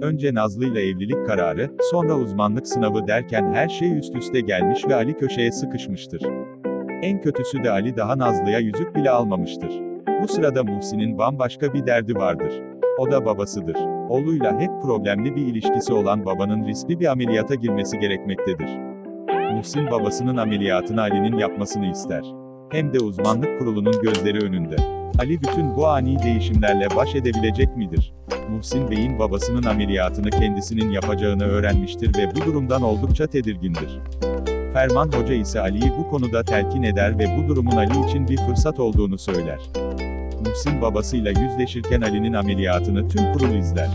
Önce Nazlı ile evlilik kararı, sonra uzmanlık sınavı derken her şey üst üste gelmiş ve Ali köşeye sıkışmıştır. En kötüsü de Ali daha Nazlı'ya yüzük bile almamıştır. Bu sırada Muhsin'in bambaşka bir derdi vardır. O da babasıdır. Oğluyla hep problemli bir ilişkisi olan babanın riskli bir ameliyata girmesi gerekmektedir. Muhsin babasının ameliyatını Ali'nin yapmasını ister. Hem de uzmanlık kurulunun gözleri önünde. Ali bütün bu ani değişimlerle baş edebilecek midir? Muhsin Bey'in babasının ameliyatını kendisinin yapacağını öğrenmiştir ve bu durumdan oldukça tedirgindir. Ferman Hoca ise Ali'yi bu konuda telkin eder ve bu durumun Ali için bir fırsat olduğunu söyler. Muhsin babasıyla yüzleşirken Ali'nin ameliyatını tüm kurul izler.